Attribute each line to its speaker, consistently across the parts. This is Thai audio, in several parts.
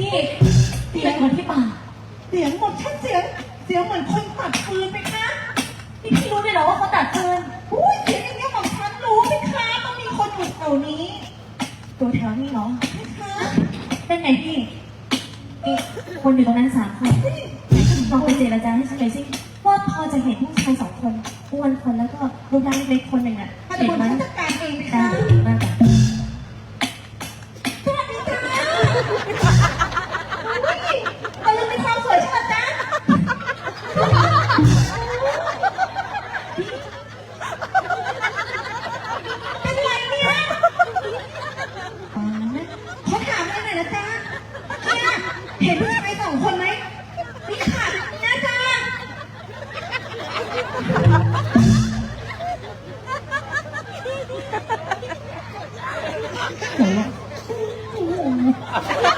Speaker 1: นั่นน่ะสิพี่เสียงเหมือนที่ป่า
Speaker 2: เสียงหมดชัดเสียง เสียงเหมือนคนตัดฟืนไหมคะ
Speaker 1: พี่พี่รู้ด้วยเหรอว่าเขาตัดฟืน
Speaker 2: อุ้ยเสียงอย่างเงี้ยของฉันรู้ไหมคะต้องมีคนอยู่แถวนี้
Speaker 1: ตัวแถวนี้เหรอ
Speaker 2: นะคะ
Speaker 1: เป็นไงพี่มีคนอยู่ตรงนั้นสามคนลองไปเจรจาให้ฉันหน่อยสิว่าพอจะเห็นผู้ชายสองคนอ้วนคนแล้วก็รูปร่างเล็กๆคนหนึ่งอะ
Speaker 2: ถ้า
Speaker 1: เห็น
Speaker 2: คน
Speaker 1: ไหม
Speaker 2: ฉันจัดการเองไหม
Speaker 1: ได้
Speaker 2: คะ
Speaker 1: มากจ้ะ
Speaker 2: สวัสดีจ้า ห็นผู้ชายสองคนไหมนี่ค่ะนะจ๊ะเ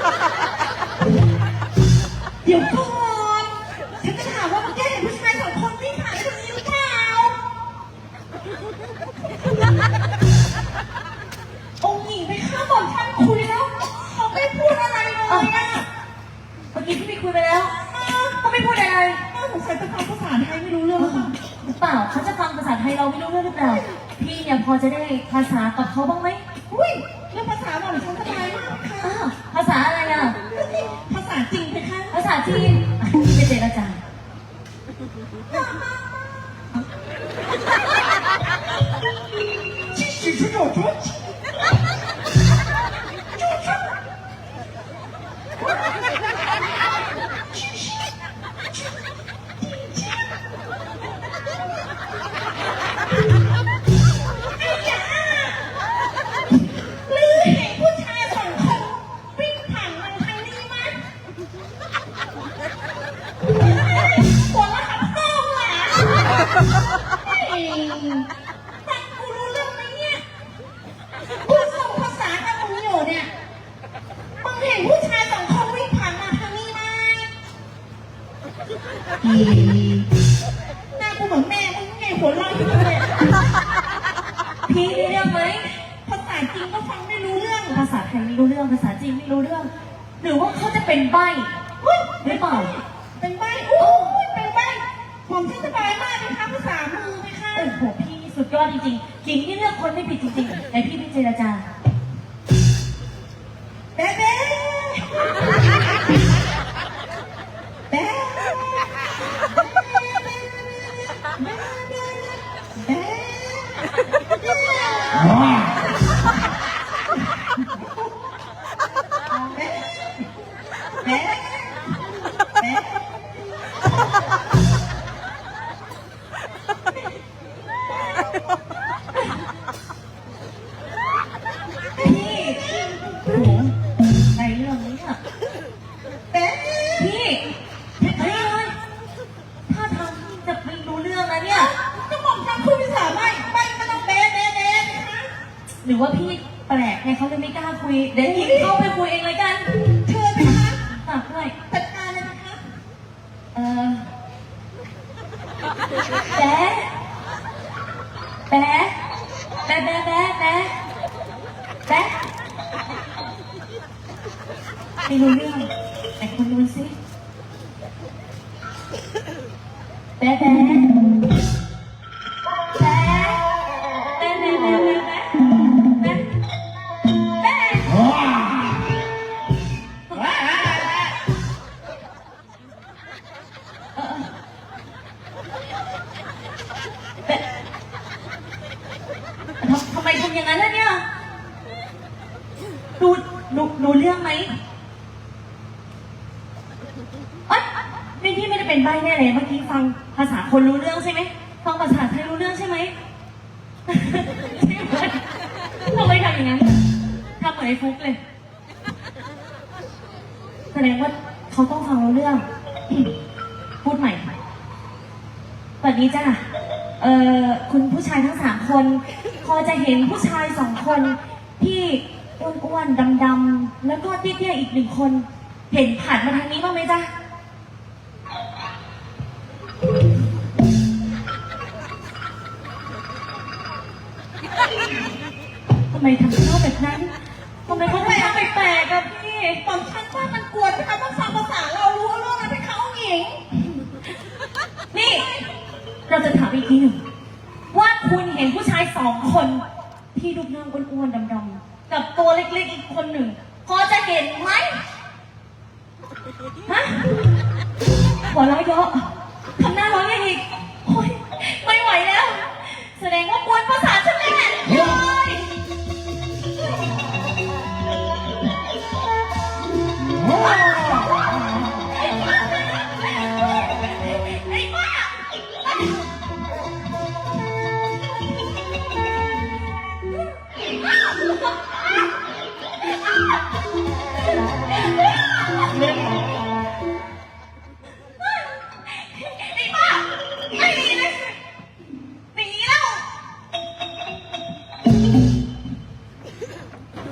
Speaker 2: เลยไม่สงสัยจะฟัภาษาไทยไม่รู้เรื่องหรือเปล่า
Speaker 1: เขาจะทำภาษาไทยเราไม่รู้เรื่องหรือเปล่า พี่เนี่ยพอจะได้ภาษากับเขาบ้างไหม
Speaker 2: อุ้ยเรื่องภาษาหม่อมฉันสบายมากค่ะ
Speaker 1: อ้ภาษาอะไรอะ
Speaker 2: ภาษาจริงไปค่ะ
Speaker 1: ภาษาจีนอะพี่ไปเจรจา
Speaker 2: ที่สิจะโดด หน้ากูเหมือนแม่มึงไงหัวเราะอยู่เลย
Speaker 1: พี่รู้เรื่องไหม
Speaker 2: ภาษาจริงก็ฟังไม่รู้เรื่อง
Speaker 1: ภาษาไทยไม่รู้เรื่อง ภาษาจีนไม่รู้เรื่อง หรือว่าเขาจะเป็นใบ้
Speaker 2: เฮ้ย
Speaker 1: หรือเปล่า
Speaker 2: เป็นใบอู้ยเป็นใบผมชื่อสบายมากเลยค่ะภาษามือไหมคะ
Speaker 1: โอ้โหพี่สุดยอดจริงๆหญิงที่เลือกคนไม่ผิดจริงๆไหนพี่ไปเจรจา แม่ หรือว่าพี่แปลกไงเขาเลยไม่กล้าคุย เดี๋ยวหญิงเข้าไปคุยเองเลยกัน
Speaker 2: เชิญไหมคะ
Speaker 1: ฝากด้วย
Speaker 2: จัดการเลยนะคะ
Speaker 1: เออแป๊ะแป๊ะแป๊ะแป๊ะแป๊ะแป๊ะแป๊ะไม่รู้เรื่องแต่คุณดูสิแป๊ะแป๊ะแป๊ะแป๊ะ เป็นใบแน่เลยเมื่อกี้ฟังภาษาคนรู้เรื่องใช่ไหมฟังภาษาไทยรู้เรื่องใช่ไหมใช่ไหมทำไมทำอย่างนั้นทำเหมือนไอ้ฟุกเลย แสดงว่าเขาต้องฟังรู้เรื่อง พูดใหม่สวัสดีจ้าเอ่อคุณผู้ชายทั้งสามคน พอจะเห็นผู้ชายสองคนที่อ้วนๆดำๆแล้วก็เตี้ยๆอีกหนึ่งคน เห็นผ่านมาทางนี้บ้างไหมจ๊ะ ทำไมทำหน้าแบบนั้นทำไมเขาทำแปลกๆอะพี่
Speaker 2: ผมฉันว่ามันกวนนะคะต้องฟังภาษาเรารู้เรื่องนะพี่เขาหญิง
Speaker 1: นี่ เราจะถามอีกทีหนึ่งว่าคุณเห็นผู้ชายสองคน ที่รูปร่างอ้วนๆดำๆกับตัวเล็กๆอีกคนหนึ่งพอจะเห็นไหมฮะหัวเราะเยอะทำหน้าร้องยังอีกโอ๊ยไม่ไหวแล้ว แสดงว่ากวนภาษา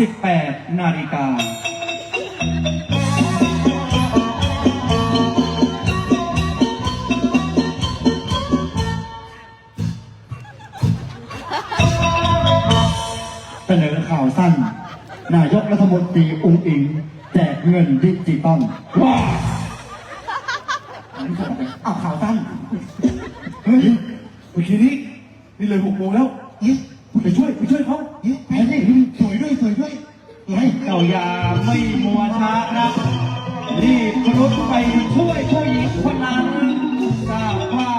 Speaker 3: 18 นาฬิกาเสนอข่าวสั้น นายกรัฐมนตรีองค์อิงแจกเงินดิจิตอลว้าเอาข่าวสั้น
Speaker 4: เฮ้ยโอเคนี่นี่เลยหกโมงแล้วเฮ้ย ไปช่วยไปช่วยเขาไปดิสวยด้วยสวยด้วยไง
Speaker 3: เจ้าอยาไม่มัวช้าครับรีบรุดไปช่วยผู้หญิงคนนั้นทราบว่า